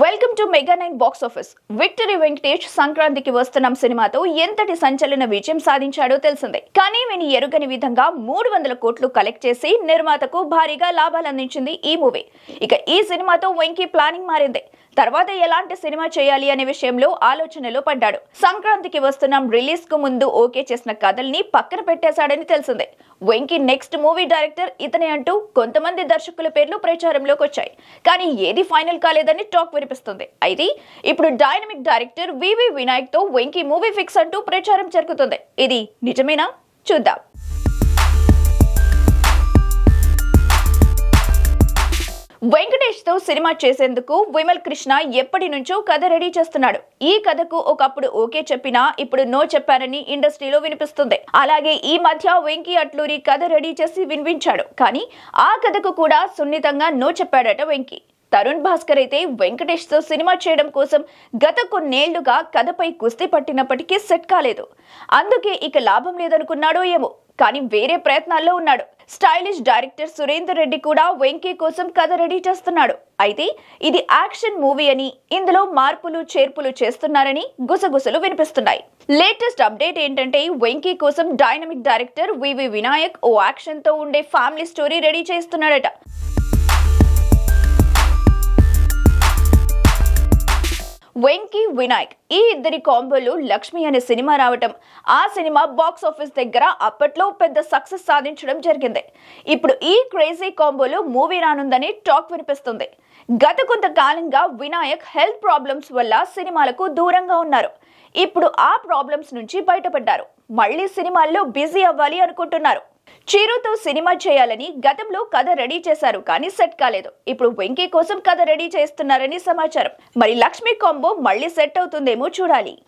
Welcome to mega nine box office victory Venkatesh సంక్రాంతికి వస్తున్నాం సినిమాతో ఎంతటి సంచలన విజయం సాధించాడో తెలిసిందే. కానీ విని ఎరుగని విధంగా మూడు వందల కోట్లు కలెక్ట్ చేసి నిర్మాతకు భారీగా లాభాలు అందించింది ఈ మూవీ ఇక ఈ సినిమాతో వెంకీ ప్లానింగ్ మారింది. తర్వాత ఎలాంటి సినిమా చేయాలి అనే విషయంలో ఆలోచనలో పడ్డాడు. సంక్రాంతికి వస్తున్నాం రిలీజ్కు ముందు ఓకే చేసిన కథల్ని పక్కన పెట్టేశాడని తెలిసిందే. వెంకీ నెక్స్ట్ మూవీ డైరెక్టర్ ఇతనే అంటూ కొంతమంది దర్శకుల పేర్లు ప్రచారంలోకి వచ్చాయి కానీ ఏది ఫైనల్ కాలేదని టాక్ కనిపిస్తుంది. అయితే ఇప్పుడు డైనమిక్ డైరెక్టర్ వివి వినాయక్తో వెంకీ మూవీ ఫిక్స్ అంటూ ప్రచారం జరుగుతుంది. ఇది నిజమేనా? చూద్దాం. వెంకటేష్తో సినిమా చేసేందుకు విమల్ కృష్ణ ఎప్పటి నుంచో కథ రెడీ చేస్తున్నాడు. ఈ కథకు ఒకప్పుడు ఓకే చెప్పినా ఇప్పుడు నో చెప్పారని ఇండస్ట్రీలో వినిపిస్తుంది. అలాగే ఈ మధ్య వెంకీ అట్లూరి కథ రెడీ చేసి వినిపించాడు. కానీ ఆ కథకు కూడా సున్నితంగా నో చెప్పాడట వెంకీ. తరుణ్ భాస్కర్ అయితే వెంకటేష్తో సినిమా చేయడం కోసం గత కొన్నేళ్ళుగా కథపై కుస్తీ పట్టినప్పటికీ సెట్ కాలేదు. అందుకే ఇక లాభం లేదనుకున్నాడో ఏమో కానీ వేరే ప్రయత్నాల్లో ఉన్నాడు. స్టైలిష్ డైరెక్టర్ సురేందర్ రెడ్డి కూడా వెంకీ కోసం కథ రెడీ చేస్తున్నాడు. అయితే ఇది యాక్షన్ మూవీ అని ఇందులో మార్పులు చేర్పులు చేస్తున్నారని గుసగుసలు వినిపిస్తున్నాయి. లేటెస్ట్ అప్డేట్ ఏంటంటే వెంకీ కోసం dynamic director V V Vinayak ఓ యాక్షన్తో ఉండే ఫ్యామిలీ స్టోరీ రెడీ చేస్తున్నాడట. వెంకీ వినాయక్. ఈ ఇద్దరి కాంబోలు లక్ష్మి అనే సినిమా రావటం. ఆ సినిమా బాక్స్ ఆఫీస్ దగ్గర అప్పట్లో పెద్ద సక్సెస్ సాధించడం జరిగింది. ఇప్పుడు ఈ క్రేజీ కాంబోలో మూవీ రానుందని టాక్ వినిపిస్తుంది. గత కొంతకాలంగా వినాయక్ హెల్త్ ప్రాబ్లమ్స్ వల్ల సినిమాలకు దూరంగా ఉన్నారు. ఇప్పుడు ఆ ప్రాబ్లమ్స్ నుంచి బయటపడ్డారు. మళ్ళీ సినిమాల్లో బిజీ అవ్వాలి అనుకుంటున్నారు. చిరుతో సినిమా చేయాలని గతంలో కథ రెడీ చేశారు కానీ సెట్ కాలేదు. ఇప్పుడు వెంకీ కోసం కథ రెడీ చేస్తున్నారని సమాచారం. మరి లక్ష్మీ కాంబో మళ్ళీ సెట్ అవుతుందేమో చూడాలి.